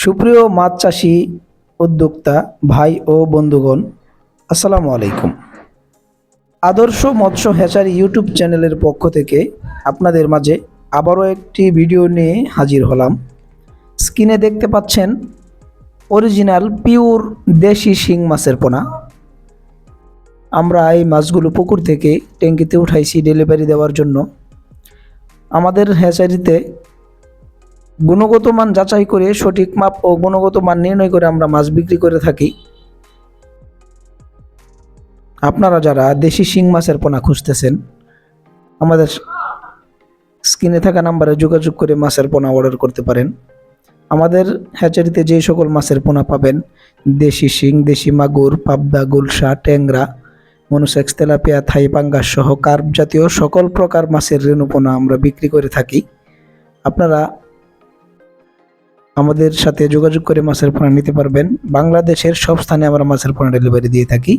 সুপ্রিয় মাছ চাষি উদ্যোক্তা ভাই ও বন্ধুগণ, আসসালামু আলাইকুম। আদর্শ মৎস্য হ্যাচারি ইউটিউব চ্যানেলের পক্ষ থেকে আপনাদের মাঝে আবারও একটি ভিডিও নিয়ে হাজির হলাম। স্ক্রিনে দেখতে পাচ্ছেন অরিজিনাল পিওর দেশি শিং মাছের পোনা। আমরা এই মাছগুলো পুকুর থেকে ট্যাঙ্কিতে উঠাইছি ডেলিভারি দেওয়ার জন্য। আমাদের হ্যাচারিতে গুণগত মান যাচাই করে সঠিক মাপ ও গুণগত মান নির্ণয় করে আমরা মাছ বিক্রি করে থাকি। আপনারা যারা দেশি শিং মাছের পোনা খুঁজতেছেন, আমাদের স্ক্রিনে থাকা নাম্বারে যোগাযোগ করে মাছের পোনা অর্ডার করতে পারেন। আমাদের হ্যাচারিতে যে সকল মাছের পোনা পাবেন, দেশি শিং, দেশি মাগুর, পাবদা, গুলশা, ট্যাংরা, মনুসেক্স, তেলাপিয়া, থাই, পাঙ্গাস সহ কার্প জাতীয় সকল প্রকার মাছের রেণুপোনা আমরা বিক্রি করে থাকি। আপনারা আমাদের সাথে যোগাযোগ করে মাছের পোনা নিতে পারবেন। বাংলাদেশের সব স্থানে আমরা মাছের পোনা ডেলিভারি দিয়ে থাকি।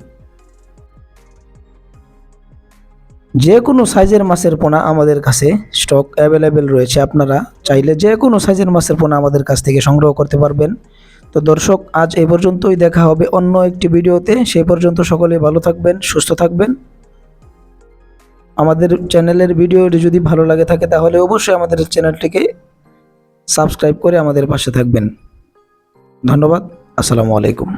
যে কোনো সাইজের মাছের পোনা আমাদের কাছে স্টক অ্যাভেলেবেল রয়েছে। আপনারা চাইলে যে কোনো সাইজের মাছের পোনা আমাদের কাছ থেকে সংগ্রহ করতে পারবেন। তো দর্শক, আজ এই পর্যন্তই। দেখা হবে অন্য একটি ভিডিওতে। সেই পর্যন্ত সকলে ভালো থাকবেন, সুস্থ থাকবেন। আমাদের চ্যানেলের ভিডিওটি যদি ভালো লাগে থাকে, তাহলে অবশ্যই আমাদের চ্যানেলটিকে সাবস্ক্রাইব করে আমাদের পাশে থাকবেন। ধন্যবাদ আসসালামু আলাইকুম।